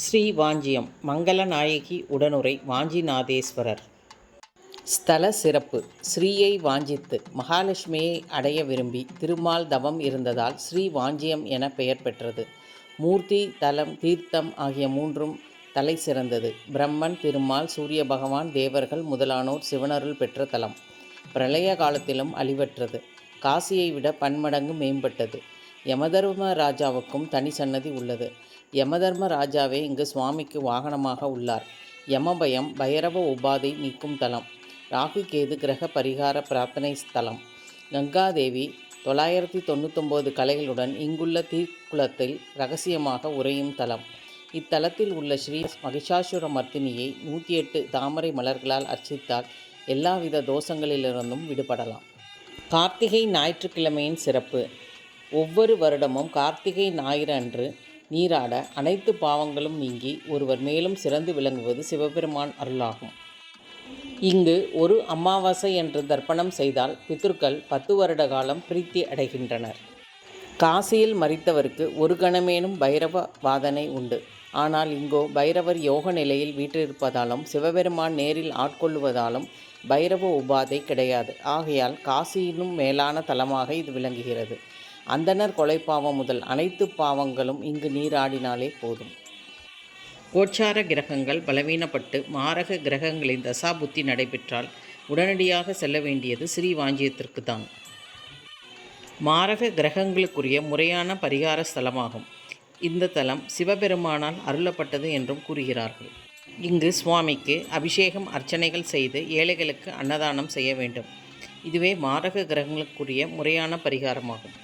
ஸ்ரீ வாஞ்சியம் மங்களநாயகி உடனுரை வாஞ்சிநாதேஸ்வரர். ஸ்தல சிறப்பு ஸ்ரீயை வாஞ்சித்து மகாலட்சுமியை அடைய விரும்பி திருமால் தவம் இருந்ததால் ஸ்ரீ வாஞ்சியம் என பெயர் பெற்றது. மூர்த்தி தலம் தீர்த்தம் ஆகிய மூன்றும் தலை சிறந்தது. பிரம்மன் திருமால் சூரிய பகவான் தேவர்கள் முதலானோர் சிவனருள் பெற்ற தலம். பிரளய காலத்திலும் அழிவற்றது. காசியை விட பன்மடங்கு மேம்பட்டது. யமதர்ம ராஜாவுக்கும் தனி சன்னதி உள்ளது. யமதர்ம ராஜாவே இங்கு சுவாமிக்கு வாகனமாக உள்ளார். யமபயம் பைரவ உபாதை நீக்கும் தலம். ராகு கேது கிரக பரிகார பிரார்த்தனை ஸ்தலம். கங்காதேவி தொள்ளாயிரத்தி தொண்ணூத்தொம்போது கலைகளுடன் இங்குள்ள தீக்குளத்தில் ரகசியமாக உறையும் தலம். இத்தலத்தில் உள்ள ஸ்ரீ மகிஷாசுர மர்த்தினியை நூற்றி எட்டு தாமரை மலர்களால் அர்ச்சித்தால் எல்லாவித தோஷங்களிலிருந்தும் விடுபடலாம். கார்த்திகை ஞாயிற்றுக்கிழமையின் சிறப்பு. ஒவ்வொரு வருடமும் கார்த்திகை ஞாயிறு அன்று நீராட அனைத்து பாவங்களும் நீங்கி ஒருவர் மேலும் சிறந்து விளங்குவது சிவபெருமான் அருளாகும். இங்கு ஒரு அமாவாசை என்று தர்ப்பணம் செய்தால் பித்ருக்கள் பத்து வருட காலம் பிரீத்தி அடைகின்றனர். காசியில் மறித்தவருக்கு ஒரு கணமேனும் பைரவ வாதனை உண்டு. ஆனால் இங்கோ பைரவர் யோக நிலையில் வீற்றிருப்பதாலும் சிவபெருமான் நேரில் ஆட்கொள்ளுவதாலும் பைரவ உபாதை கிடையாது. ஆகையால் காசியிலும் மேலான தலமாக இது விளங்குகிறது. அந்தனர் கொலை பாவம் முதல் அனைத்து பாவங்களும் இங்கு நீராடினாலே போதும். கோச்சார கிரகங்கள் பலவீனப்பட்டு மாரக கிரகங்களின் தசாபுத்தி நடைபெற்றால் உடனடியாக செல்ல வேண்டியது ஸ்ரீ வாஞ்சியத்திற்கு தான் மாரக கிரகங்களுக்குரிய முறையான பரிகார ஸ்தலமாகும். இந்த தலம் சிவபெருமானால் அருளப்பட்டது என்றும் கூறுகிறார்கள். இங்கு சுவாமிக்கு அபிஷேகம் அர்ச்சனைகள் செய்து ஏழைகளுக்கு அன்னதானம் செய்ய வேண்டும். இதுவே மாரக கிரகங்களுக்குரிய முறையான பரிகாரமாகும்.